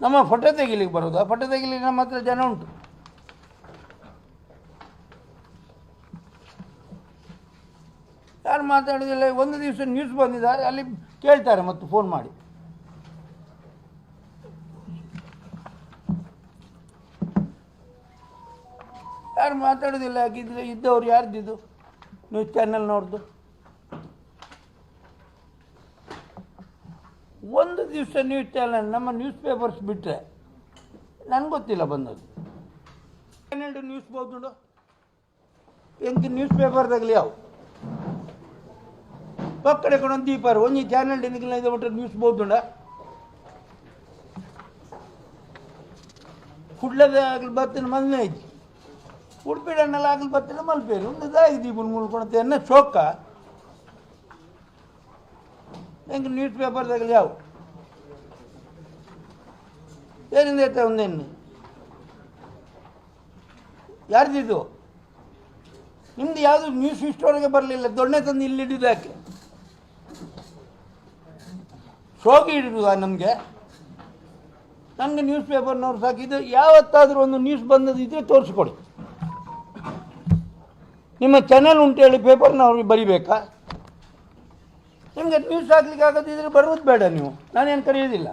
ನಮ್ಮ ಫೋಟೋ ತೆಗಿಲಿಕ್ಕೆ ಬರೋದು ಆ ಫೋಟೋ ತೆಗಿಲಿಕ್ಕೆ ನಮ್ಮ ಹತ್ರ ಜನ ಉಂಟು. ಯಾರು ಮಾತಾಡೋದಿಲ್ಲ. ಒಂದು ದಿವಸ ನ್ಯೂಸ್ ಬಂದಿದ್ದಾರೆ. ಅಲ್ಲಿ ಕೇಳ್ತಾರೆ ಮತ್ತು ಫೋನ್ ಮಾಡಿ. ಯಾರು ಮಾತಾಡೋದಿಲ್ಲ. ಹಾಗಿದ್ರೆ ಇದ್ದವ್ರು ಯಾರ್ದಿದ್ದು ನ್ಯೂಸ್ ಚಾನೆಲ್ನವ್ರದ್ದು ಒಂದು ದಿವಸ ನ್ಯೂಸ್ ಚಾನಲ್ ನಮ್ಮ ನ್ಯೂಸ್ ಪೇಪರ್ಸ್ ಬಿಟ್ಟರೆ ನನಗೆ ಗೊತ್ತಿಲ್ಲ ಬಂದದ್ದು. ಹನ್ನೆರಡು ನ್ಯೂಸ್ ಬೋದು ಎಂಕಿ ನ್ಯೂಸ್ ಪೇಪರ್ದಾಗಲಿ ಯಾವ ಪಕ್ಕಡೆ ಕೊಡೊಂದು ದೀಪಾರು ಒಂಜಿ ಚಾನೆಲ್ ಡೆನಿಗಿಲ್ಲ ಇದು ಬಿಟ್ಟರೆ ನ್ಯೂಸ್ ಬೋದುಂಡ ಕುಡ್ಲದಾಗಲಿ ಬತ್ತಿನ ಮೊದಲನೇ ಐತಿ ಉಡುಪಿಡಣ್ಣಲ್ಲಿ ಆಗಲಿ ಬತ್ತಿನ ಮಲ್ಪೇರು. ಒಂದು ದಾಗಿ ದೀಪನ ಮುಳ್ಕೊಳತ್ತೆ ಶೋಕ. ಚೊಕ್ಕ ಹೆಂಗೆ ನ್ಯೂಸ್ ಪೇಪರ್ದಾಗಲಿ ಯಾವ? ಏನಿಂದ ಐತೆ ಒಂದೇನು ಯಾರ್ದಿದು ನಿಮ್ದು ಯಾವುದು ನ್ಯೂಸ್ ಇಷ್ಟೊಳಗೆ ಬರಲಿಲ್ಲ, ದೊಣ್ಣೆ ತಂದು ಇಲ್ಲಿ ಹಿಡಿದು ಯಾಕೆ? ಶೋಗಿ ಹಿಡಿದು ನಮಗೆ? ನನಗೆ ನ್ಯೂಸ್ ಪೇಪರ್ನವ್ರು ಸಾಕು. ಇದು ಯಾವತ್ತಾದರೂ ಒಂದು ನ್ಯೂಸ್ ಬಂದದ್ದು ಇದ್ರೆ ತೋರಿಸ್ಕೊಡಿ. ನಿಮ್ಮ ಚಾನಲ್ ಉಂಟು ಹೇಳಿ ಪೇಪರ್ನವ್ರಿಗೆ ಬರಿಬೇಕಾ? ನಿಮಗೆ ನ್ಯೂಸ್ ಹಾಕ್ಲಿಕ್ಕೆ ಆಗದಿದ್ರೆ ಬರೋದು ಬೇಡ ನೀವು. ನಾನೇನು ಕರೆಯೋದಿಲ್ಲ